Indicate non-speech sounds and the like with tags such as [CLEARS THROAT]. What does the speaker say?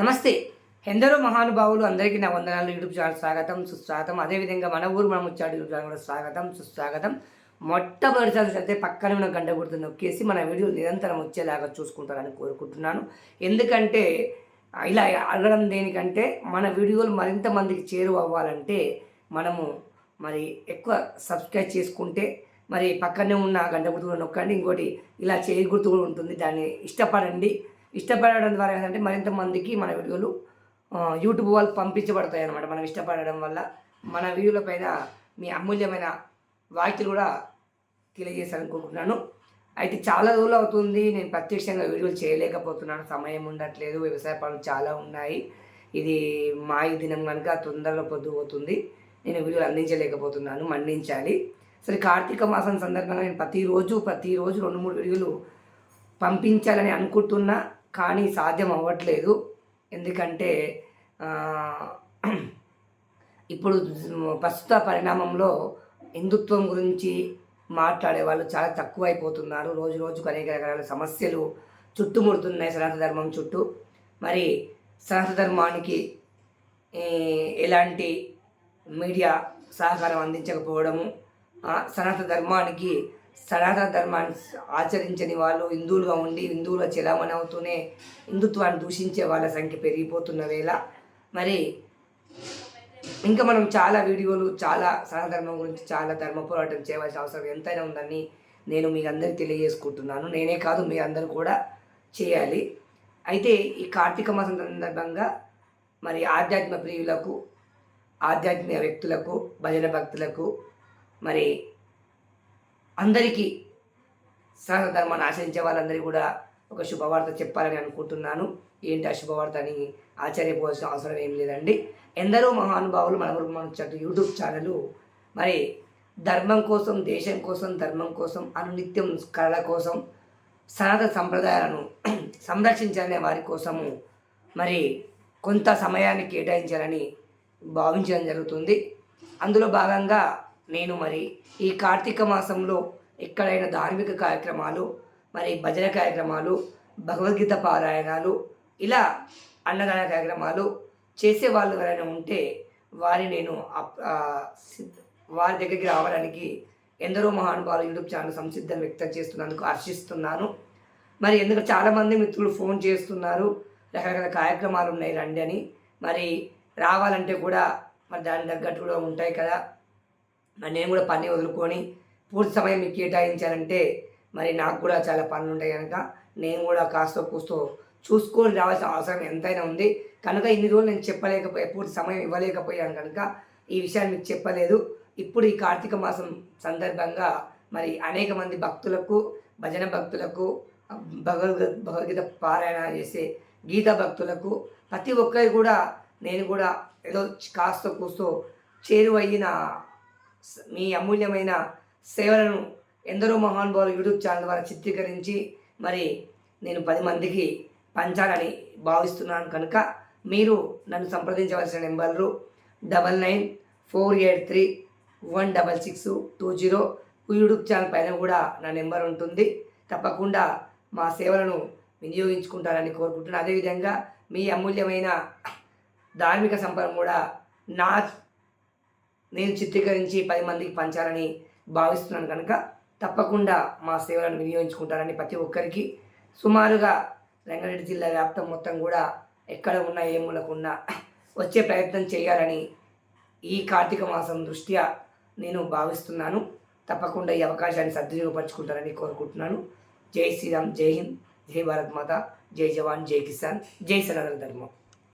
నమస్తే. ఎందరో మహానుభావులు అందరికీ నా వందనాలు. యూట్యూబ్ ఛానల్ స్వాగతం సుస్వాగతం. అదేవిధంగా మన ఊరు మనం వచ్చాడు యూట్యూబ్ ఛానల్ కూడా స్వాగతం సుస్వాగతం. మొట్టమొదటిసారి అయితే పక్కన ఉన్న గంట గుర్తు నొక్కేసి మన వీడియో నిరంతరం వచ్చేలాగా చూసుకుంటారని కోరుకుంటున్నాను. ఎందుకంటే ఇలా అడగడం దేనికంటే మన వీడియోలు మరింత మందికి చేరువ అవ్వాలంటే మనము మరి ఎక్కువ సబ్స్క్రైబ్ చేసుకుంటే మరి పక్కనే ఉన్న గంట గుర్తు నొక్కండి. ఇంకోటి ఇలా చేయి గుర్తు కూడా ఉంటుంది. దాన్ని ఇష్టపడండి. ఇష్టపడడం ద్వారా ఏంటంటే మరింత మందికి మన వీడియోలు యూట్యూబ్ వాళ్ళు పంపించబడతాయి అనమాట మనం ఇష్టపడడం వల్ల మన వీడియోల పైన మీ అమూల్యమైన వాక్యలు కూడా తెలియజేసాలనుకుంటున్నాను అయితే చాలా రోజులు అవుతుంది నేను ప్రత్యక్షంగా వీడియోలు చేయలేకపోతున్నాను. సమయం ఉండట్లేదు వ్యవసాయ పనులు చాలా ఉన్నాయి. ఇది మాయి దినం కనుక తొందరలో పొద్దు పోతుంది. నేను వీడియోలు అందించలేకపోతున్నాను మన్నించాలి. సరే కార్తీక మాసం సందర్భంగా నేను ప్రతిరోజు ప్రతిరోజు రెండు మూడు వీడియోలు పంపించాలని అనుకుంటున్నా. కానీ సాధ్యం అవ్వట్లేదు. ఎందుకంటే ఇప్పుడు ప్రస్తుత పరిణామంలో హిందుత్వం గురించి మాట్లాడే వాళ్ళు చాలా తక్కువైపోతున్నారు. రోజు రోజుకు అనేక రకాల సమస్యలు చుట్టుముడుతున్నాయి సనాతన ధర్మం చుట్టూ. మరి సనాతన ధర్మానికి ఎలాంటి మీడియా సహకారం అందించకపోవడము సనాత సనాతన ధర్మానికి సనాతన ధర్మాన్ని ఆచరించని వాళ్ళు హిందువులుగా ఉండి హిందువుల చెలామణి అవుతూనే హిందుత్వాన్ని దూషించే వాళ్ళ సంఖ్య పెరిగిపోతున్న వేళ మరి ఇంకా మనం చాలా వీడియోలు చాలా సనాతన ధర్మం గురించి చాలా ధర్మ పోరాటం చేయవలసిన అవసరం ఎంతైనా ఉందని నేను మీకు అందరికీ తెలియజేసుకుంటున్నాను. నేనే కాదు మీ అందరూ కూడా చేయాలి. అయితే ఈ కార్తీక మాసం సందర్భంగా మరి ఆధ్యాత్మ ప్రియులకు ఆధ్యాత్మిక వ్యక్తులకు భజన భక్తులకు మరి అందరికీ సనాతన ధర్మాన్ని ఆచరించే వాళ్ళందరికీ కూడా ఒక శుభవార్త చెప్పాలని అనుకుంటున్నాను. ఏంటి ఆ శుభవార్త అని ఆశ్చర్యపోవాల్సిన అవసరం ఏం లేదండి. ఎందరో మహానుభావులు మన మన యూట్యూబ్ ఛానల్ మరి ధర్మం కోసం దేశం కోసం ధర్మం కోసం అనునిత్యం కళల కోసం సనాతన సంప్రదాయాలను [CLEARS THROAT] సంరక్షించాలనే వారి కోసము మరి కొంత సమయాన్ని కేటాయించాలని భావించడం జరుగుతుంది. అందులో భాగంగా నేను మరి ఈ కార్తీక మాసంలో ఎక్కడైనా ధార్మిక కార్యక్రమాలు మరి భజన కార్యక్రమాలు భగవద్గీత పారాయణాలు ఇలా అన్నదాన కార్యక్రమాలు చేసే వాళ్ళు ఎవరైనా ఉంటే వారి నేను వారి దగ్గరికి రావడానికి ఎందరో మహానుభావులు యూట్యూబ్ ఛానల్ సంసిద్ధం వ్యక్తం చేస్తున్నందుకు హర్షిస్తున్నాను మరి ఎందుకు చాలామంది మిత్రులు ఫోన్ చేస్తున్నారు రకరకాల కార్యక్రమాలు ఉన్నాయి రండి అని. మరి రావాలంటే కూడా మరి దాని తగ్గట్టు కూడా ఉంటాయి కదా. మరి నేను కూడా పని వదులుకొని పూర్తి సమయం మీకు కేటాయించాలంటే మరి నాకు కూడా చాలా పనులు ఉంటాయి కనుక నేను కూడా కాస్త కూస్తో చూసుకొని రావాల్సిన అవసరం ఎంతైనా ఉంది. కనుక ఇన్ని రోజులు నేను చెప్పలేకపోయా పూర్తి సమయం ఇవ్వలేకపోయాను కనుక ఈ విషయాన్ని మీకు చెప్పలేదు. ఇప్పుడు ఈ కార్తీక మాసం సందర్భంగా మరి అనేక మంది భక్తులకు భజన భక్తులకు భగవద్గీత భగవద్గీత పారాయణ చేసే గీత భక్తులకు ప్రతి ఒక్కరి కూడా నేను కూడా ఏదో కాస్త కూస్తో చేరువయ్యిన మీ అమూల్యమైన సేవలను ఎందరో మహానుభావులు యూట్యూబ్ ఛానల్ ద్వారా చిత్రీకరించి మరి నేను పది మందికి పంచాలని భావిస్తున్నాను కనుక మీరు నన్ను సంప్రదించవలసిన నెంబర్లు double nine four eight three one double six two zero. YouTube channel పైన కూడా నా నెంబర్ ఉంటుంది. తప్పకుండా మా సేవలను వినియోగించుకుంటారని కోరుకుంటున్నాను. అదేవిధంగా మీ అమూల్యమైన ధార్మిక సంపదం కూడా నా నేను చిత్రీకరించి పది మందికి పంచాలని భావిస్తున్నాను కనుక తప్పకుండా మా సేవలను వినియోగించుకుంటారని ప్రతి ఒక్కరికి సుమారుగా రంగారెడ్డి జిల్లా వ్యాప్తం మొత్తం కూడా ఎక్కడ ఉన్నా ఏ మూలకున్నా వచ్చే ప్రయత్నం చేయాలని ఈ కార్తీక మాసం దృష్ట్యా నేను భావిస్తున్నాను. తప్పకుండా ఈ అవకాశాన్ని సద్వినియోగపరచుకుంటారని కోరుకుంటున్నాను. జై శ్రీరామ్ జై హింద్ జై భారత్ మాత జై జవాన్ జై కిసాన్ జై సనాతన ధర్మం.